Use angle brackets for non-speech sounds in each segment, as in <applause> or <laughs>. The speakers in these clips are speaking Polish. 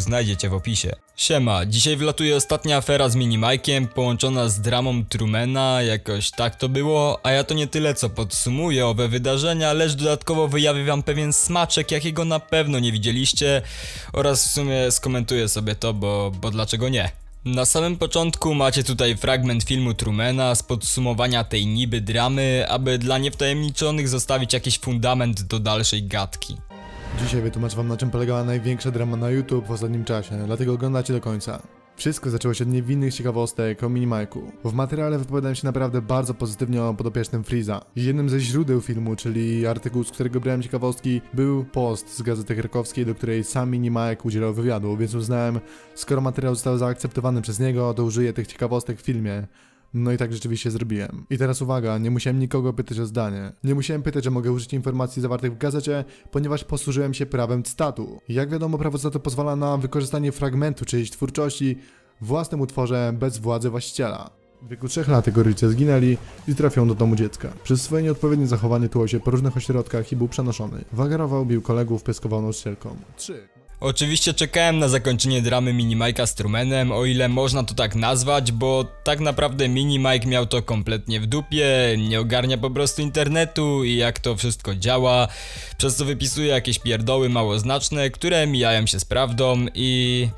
znajdziecie w opisie. Siema, dzisiaj wlatuje ostatnia afera z Minimajkiem, połączona z dramą Trumana, jakoś tak to było, a ja to nie tyle co podsumuję owe wydarzenia, lecz dodatkowo wyjawię wam pewien smaczek, jakiego na pewno nie widzieliście oraz w sumie skomentuję sobie to, bo, bo dlaczego nie. Na samym początku macie tutaj fragment filmu Trumana z podsumowania tej niby dramy, aby dla niewtajemniczonych zostawić jakiś fundament do dalszej gadki. Dzisiaj wytłumaczę wam na czym polegała największa drama na YouTube w ostatnim czasie, dlatego oglądacie do końca. Wszystko zaczęło się od niewinnych ciekawostek o Minimajku. W materiale wypowiadałem się naprawdę bardzo pozytywnie o podopiecznym Freeza. Jednym ze źródeł filmu, czyli artykuł, z którego brałem ciekawostki, był post z Gazety Krakowskiej, do której sam Minimajk udzielał wywiadu, więc uznałem, skoro materiał został zaakceptowany przez niego, to użyję tych ciekawostek w filmie. No i tak rzeczywiście zrobiłem. I teraz uwaga, nie musiałem nikogo pytać o zdanie. Nie musiałem pytać, że mogę użyć informacji zawartych w gazecie, ponieważ posłużyłem się prawem cytatu. Jak wiadomo, prawo cytatu pozwala na wykorzystanie fragmentu czyjejś twórczości w własnym utworze bez władzy właściciela. W wieku 3 lat jego rodzice zginęli i trafią do domu dziecka. Przez swoje nieodpowiednie zachowanie tułał się po różnych ośrodkach i był przenoszony. Wagarował, bił kolegów, pyskował nauczycielką. 3. Oczywiście czekałem na zakończenie dramy Minimajka z Trumanem, o ile można to tak nazwać, bo tak naprawdę Minimajk miał to kompletnie w dupie, nie ogarnia po prostu internetu i jak to wszystko działa, przez co wypisuje jakieś pierdoły małoznaczne, które mijają się z prawdą i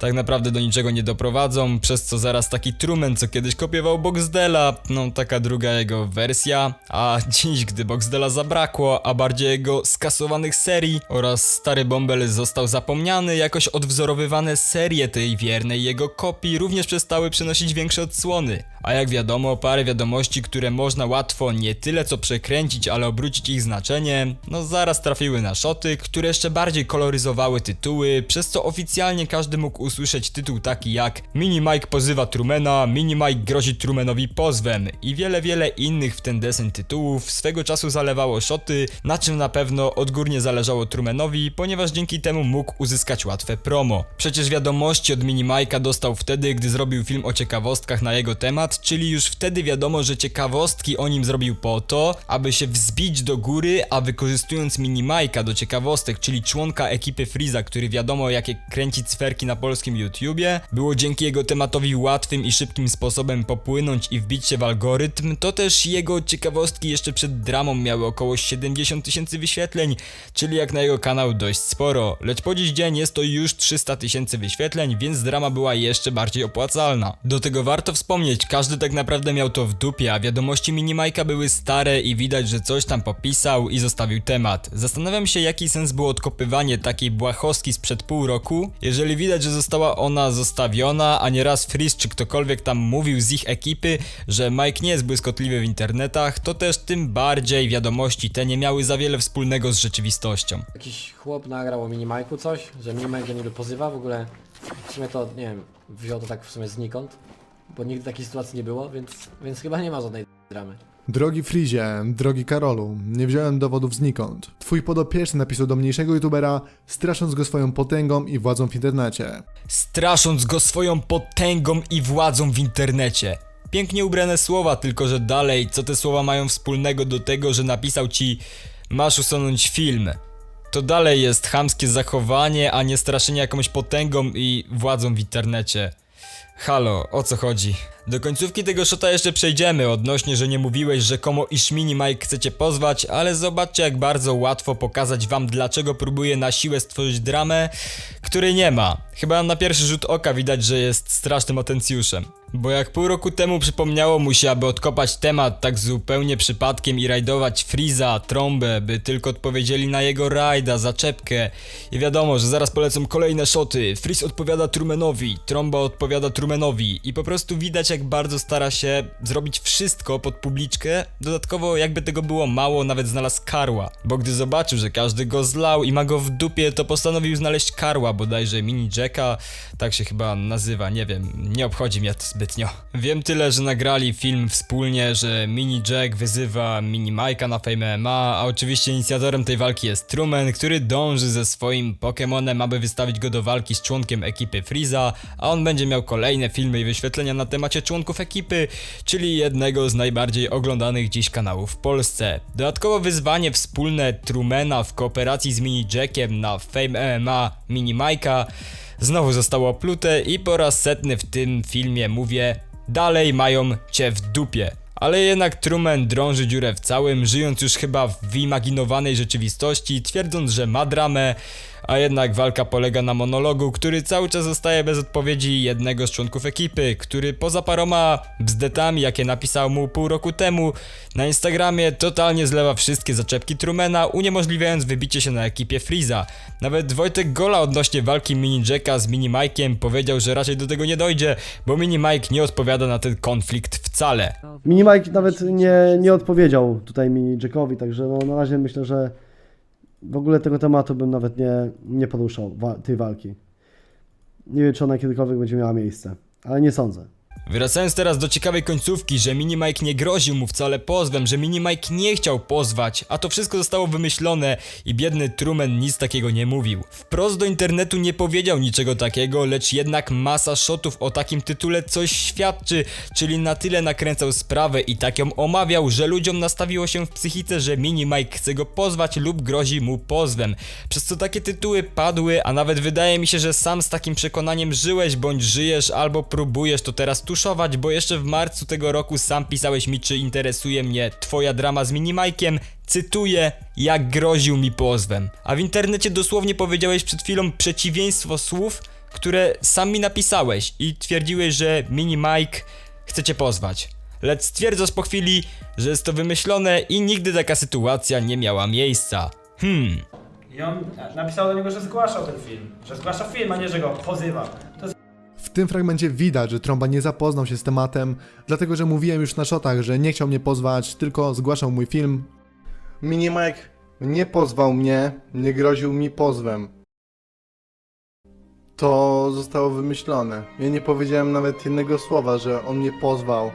tak naprawdę do niczego nie doprowadzą, przez co zaraz taki Truman, co kiedyś kopiował Boxdela, no taka druga jego wersja, a <laughs> dziś, gdy Boxdela zabrakło, a bardziej jego skasowanych serii oraz stary Bąbel został zapomniany, jakoś odwzorowywane serie tej wiernej jego kopii również przestały przynosić większe odsłony. A jak wiadomo, parę wiadomości, które można łatwo nie tyle co przekręcić, ale obrócić ich znaczenie, no zaraz trafiły na szoty, które jeszcze bardziej koloryzowały tytuły, przez co oficjalnie każdy mógł usłyszeć tytuł taki jak Mini Mike pozywa Trumana, Mini Mike grozi Trumanowi pozwem i wiele, wiele innych w ten desen tytułów swego czasu zalewało szoty, na czym na pewno odgórnie zależało Trumanowi, ponieważ dzięki temu mógł uzyskać łatwe promo. Przecież wiadomości od Mini Mike'a dostał wtedy, gdy zrobił film o ciekawostkach na jego temat, czyli już wtedy wiadomo, że ciekawostki o nim zrobił po to, aby się wzbić do góry, a wykorzystując Mini Mike'a do ciekawostek, czyli członka ekipy Freeza, który wiadomo jakie kręci cferki na polskim YouTubie, było dzięki jego tematowi łatwym i szybkim sposobem popłynąć i wbić się w algorytm, to też jego ciekawostki jeszcze przed dramą miały około 70 tysięcy wyświetleń, czyli jak na jego kanał dość sporo, lecz po dziś dzień jest to już 300 tysięcy wyświetleń, więc drama była jeszcze bardziej opłacalna. Do tego warto wspomnieć, każdy tak naprawdę miał to w dupie, a wiadomości Minimajka były stare i widać, że coś tam popisał i zostawił temat. Zastanawiam się jaki sens było odkopywanie takiej błahostki sprzed pół roku, jeżeli widać, że została ona zostawiona, a nieraz Freeze czy ktokolwiek tam mówił z ich ekipy, że Mike nie jest błyskotliwy w internetach, to też tym bardziej wiadomości te nie miały za wiele wspólnego z rzeczywistością. Jakiś chłop nagrał o Minimajku coś, że Minimajk go niby pozywa, w ogóle w sumie to, nie wiem, wziął to tak w sumie znikąd, bo nigdy takiej sytuacji nie było, więc, więc chyba nie ma żadnej dramy. Drogi Frizie, drogi Karolu, nie wziąłem dowodów znikąd. Twój podopieczny napisał do mniejszego youtubera, strasząc go swoją potęgą i władzą w internecie. strasząc go swoją potęgą i władzą w internecie. Pięknie ubrane słowa, tylko że dalej, co te słowa mają wspólnego do tego, że napisał ci masz usunąć film. To dalej jest chamskie zachowanie, a nie straszenie jakąś potęgą i władzą w internecie. Halo, o co chodzi? Do końcówki tego shota jeszcze przejdziemy, odnośnie, że nie mówiłeś rzekomo iż Mini Mike chcecie pozwać, ale zobaczcie jak bardzo łatwo pokazać wam dlaczego próbuje na siłę stworzyć dramę, której nie ma. Chyba na pierwszy rzut oka widać, że jest strasznym atencjuszem. Bo jak pół roku temu przypomniało mu się, aby odkopać temat tak zupełnie przypadkiem i rajdować Freeza, Trąbę, by tylko odpowiedzieli na jego rajda, zaczepkę. I wiadomo, że zaraz polecą kolejne szoty. Freeze odpowiada Trumanowi, Trąba odpowiada Trumanowi i po prostu widać jak bardzo stara się zrobić wszystko pod publiczkę. Dodatkowo jakby tego było mało, nawet znalazł Karła. Bo gdy zobaczył, że każdy go zlał i ma go w dupie, to postanowił znaleźć Karła, bodajże Mini Jacka, tak się chyba nazywa, nie wiem, nie obchodzi mnie to zbytnio. Wiem tyle, że nagrali film wspólnie, że Mini Jack wyzywa Mini Mike'a na Fame MMA, a oczywiście inicjatorem tej walki jest Truman, który dąży ze swoim Pokémonem, aby wystawić go do walki z członkiem ekipy Freeza, a on będzie miał kolejne filmy i wyświetlenia na temacie członków ekipy, czyli jednego z najbardziej oglądanych dziś kanałów w Polsce. Dodatkowo wyzwanie wspólne Trumana w kooperacji z Mini Jackiem na Fame MMA Mini Mike'a znowu zostało oplute i po raz setny w tym filmie mówię dalej mają cię w dupie. Ale jednak Truman drąży dziurę w całym, żyjąc już chyba w wyimaginowanej rzeczywistości, twierdząc, że ma dramę, a jednak walka polega na monologu, który cały czas zostaje bez odpowiedzi jednego z członków ekipy, który poza paroma bzdetami, jakie napisał mu pół roku temu na Instagramie, totalnie zlewa wszystkie zaczepki Trumana, uniemożliwiając wybicie się na ekipie Freeza. Nawet Wojtek Gola odnośnie walki Mini Jacka z Mini Mike'iem powiedział, że raczej do tego nie dojdzie, bo Mini Mike nie odpowiada na ten konflikt wcale. Mini Mike nawet nie, nie odpowiedział tutaj Mini Jackowi, także no, na razie myślę, że w ogóle tego tematu bym nawet nie, nie poruszał, wa- tej walki. Nie wiem, czy ona kiedykolwiek będzie miała miejsce, ale nie sądzę. Wracając teraz do ciekawej końcówki, że Mini Mike nie groził mu wcale pozwem, że Mini Mike nie chciał pozwać, a to wszystko zostało wymyślone i biedny Truman nic takiego nie mówił. Wprost do internetu nie powiedział niczego takiego, lecz jednak masa shotów o takim tytule coś świadczy, czyli na tyle nakręcał sprawę i tak ją omawiał, że ludziom nastawiło się w psychice, że Mini Mike chce go pozwać lub grozi mu pozwem. Przez co takie tytuły padły, a nawet wydaje mi się, że sam z takim przekonaniem żyłeś bądź żyjesz albo próbujesz to teraz tuszować, bo jeszcze w marcu tego roku sam pisałeś mi, czy interesuje mnie twoja drama z Minimajkiem. Cytuję, jak groził mi pozwem. A w internecie dosłownie powiedziałeś przed chwilą przeciwieństwo słów, które sam mi napisałeś i twierdziłeś, że Mini Mike chce cię pozwać. Lecz stwierdzasz po chwili, że jest to wymyślone i nigdy taka sytuacja nie miała miejsca. Hmm. I on napisał do niego, że zgłaszał ten film. Że zgłasza film, a nie, że go pozywa. W tym fragmencie widać, że Tromba nie zapoznał się z tematem, dlatego że mówiłem już na shotach, że nie chciał mnie pozwać, tylko zgłaszał mój film. Mini Mike nie pozwał mnie, nie groził mi pozwem. To zostało wymyślone. Ja nie powiedziałem nawet jednego słowa, że on mnie pozwał.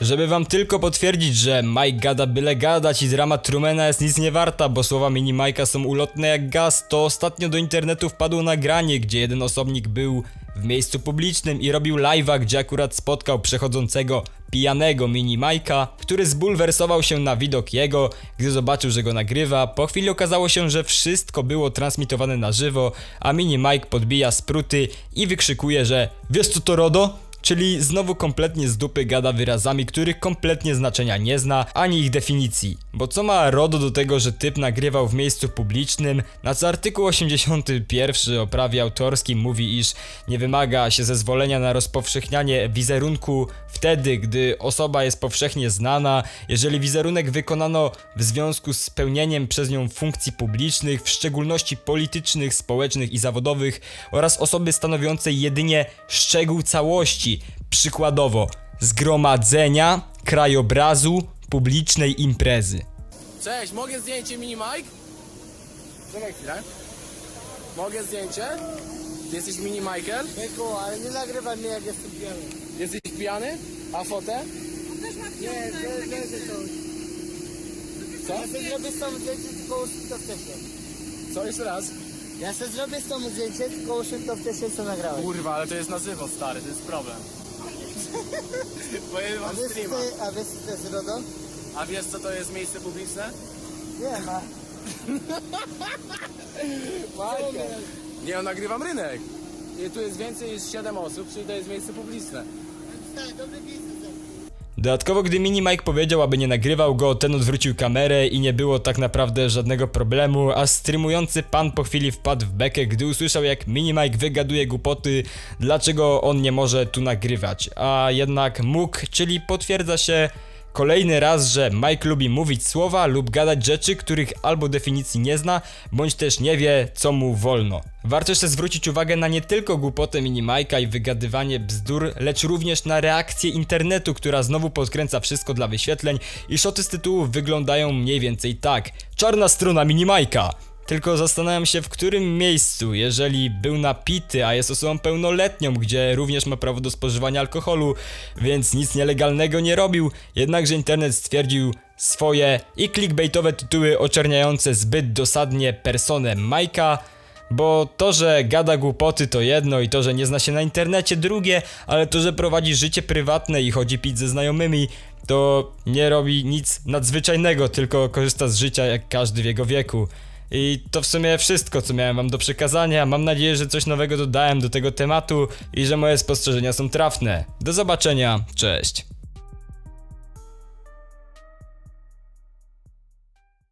Żeby wam tylko potwierdzić, że Mike gada byle gadać i drama Trumana jest nic nie warta, bo słowa mini Mike'a są ulotne jak gaz, to ostatnio do internetu wpadło nagranie, gdzie jeden osobnik był w miejscu publicznym i robił live'a, gdzie akurat spotkał przechodzącego pijanego mini Mike'a, który zbulwersował się na widok jego, gdy zobaczył, że go nagrywa. Po chwili okazało się, że wszystko było transmitowane na żywo, a mini Mike podbija spruty i wykrzykuje, że wiesz co to RODO? Czyli znowu kompletnie z dupy gada wyrazami, których kompletnie znaczenia nie zna, ani ich definicji. Bo co ma RODO do tego, że typ nagrywał w miejscu publicznym, na co artykuł 81 o prawie autorskim mówi, iż nie wymaga się zezwolenia na rozpowszechnianie wizerunku wtedy, gdy osoba jest powszechnie znana, jeżeli wizerunek wykonano w związku z spełnieniem przez nią funkcji publicznych, w szczególności politycznych, społecznych i zawodowych oraz osoby stanowiącej jedynie szczegół całości, przykładowo zgromadzenia, krajobrazu, publicznej imprezy. Cześć, mogę zdjęcie mini Mike? Czekaj chwilę. Mogę zdjęcie? Jesteś mini Michael? Byku, ale nie nagrywaj mnie jak jestem pijany. Jesteś pijany? A fotę? Nie, to będzie to. Co? Ja sobie zrobię tą zdjęcie, tylko wcześniej. Co jeszcze raz? Ja sobie zrobię z tą zdjęcie, tylko usuń to wcześniej, co nagrałeś. Kurwa, ale to jest na żywo, stary, to jest problem. <laughs> Bo ja A mam wiesz, streama. to- a wiesz, co to jest RODO? A wiesz co to jest miejsce publiczne? <laughs> Nie ma. Nie, ja nagrywam rynek. I tu jest więcej niż 7 osób, czyli to jest miejsce publiczne. Dobry biznes. Dodatkowo, gdy Mini Mike powiedział, aby nie nagrywał go, ten odwrócił kamerę i nie było tak naprawdę żadnego problemu, a streamujący pan po chwili wpadł w bekę, gdy usłyszał jak Mini Mike wygaduje głupoty, dlaczego on nie może tu nagrywać, a jednak mógł, czyli potwierdza się Kolejny raz, że Mike lubi mówić słowa lub gadać rzeczy, których albo definicji nie zna, bądź też nie wie, co mu wolno. Warto jeszcze zwrócić uwagę na nie tylko głupotę mini Mike'a i wygadywanie bzdur, lecz również na reakcję internetu, która znowu podkręca wszystko dla wyświetleń i szoty z tytułów wyglądają mniej więcej tak. Czarna strona mini Mike'a. Tylko zastanawiam się, w którym miejscu, jeżeli był napity, a jest osobą pełnoletnią, gdzie również ma prawo do spożywania alkoholu, więc nic nielegalnego nie robił, jednakże internet stwierdził swoje i clickbaitowe tytuły oczerniające zbyt dosadnie personę Majka, bo to, że gada głupoty to jedno i to, że nie zna się na internecie drugie, ale to, że prowadzi życie prywatne i chodzi pić ze znajomymi, to nie robi nic nadzwyczajnego, tylko korzysta z życia jak każdy w jego wieku. I to w sumie wszystko, co miałem wam do przekazania. Mam nadzieję, że coś nowego dodałem do tego tematu i że moje spostrzeżenia są trafne. Do zobaczenia, cześć.